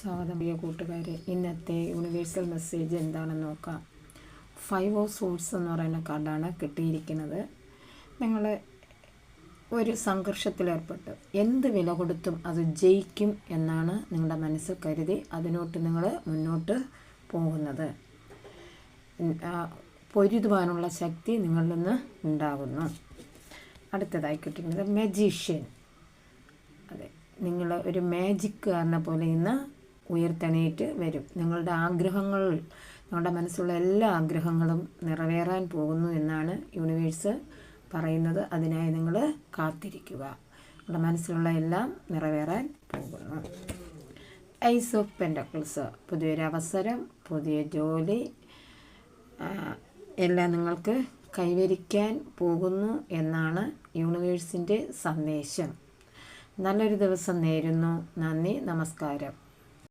സ്വാഗതം പ്രിയ കൂട്ടുകാരെ ഇന്നത്തെ യൂണിവേഴ്സൽ മെസ്സേജ് എന്താണെന്ന് നോക്കാം. ഫൈവ് ഓഫ് സോഴ്സ് എന്ന് പറയുന്ന കാർഡാണ് കിട്ടിയിരിക്കുന്നത്. നിങ്ങൾ ഒരു സംഘർഷത്തിലേർപ്പെട്ട് എന്ത് വില കൊടുത്തും അത് ജയിക്കും എന്നാണ് നിങ്ങളുടെ മനസ്സ് കരുതി അതിനോട്ട് നിങ്ങൾ മുന്നോട്ട് പോകുന്നത്. പൊരുതുവാനുള്ള ശക്തി നിങ്ങളിൽ നിന്ന് ഉണ്ടാകുന്നു. അടുത്തതായി കിട്ടുന്നത് മെജീഷ്യൻ അതെ നിങ്ങൾ ഒരു മാജിക്കാരനെ പോലെ ഇന്ന് ഉയർത്തെണീറ്റ് വരും. നിങ്ങളുടെ ആഗ്രഹങ്ങൾ നിങ്ങളുടെ മനസ്സിലുള്ള എല്ലാ ആഗ്രഹങ്ങളും നിറവേറാൻ പോകുന്നു എന്നാണ് യൂണിവേഴ്സ് പറയുന്നത്. അതിനായി നിങ്ങൾ കാത്തിരിക്കുക. നിങ്ങളുടെ മനസ്സിലുള്ള എല്ലാം നിറവേറാൻ പോകുന്നു. ഐസ് ഓഫ് പെൻഡക്കിൾസ് പുതിയൊരവസരം പുതിയ ജോലി എല്ലാം നിങ്ങൾക്ക് കൈവരിക്കാൻ പോകുന്നു എന്നാണ് യൂണിവേഴ്സിന്റെ സന്ദേശം. നല്ലൊരു ദിവസം നേരുന്നു. നന്ദി നമസ്കാരം.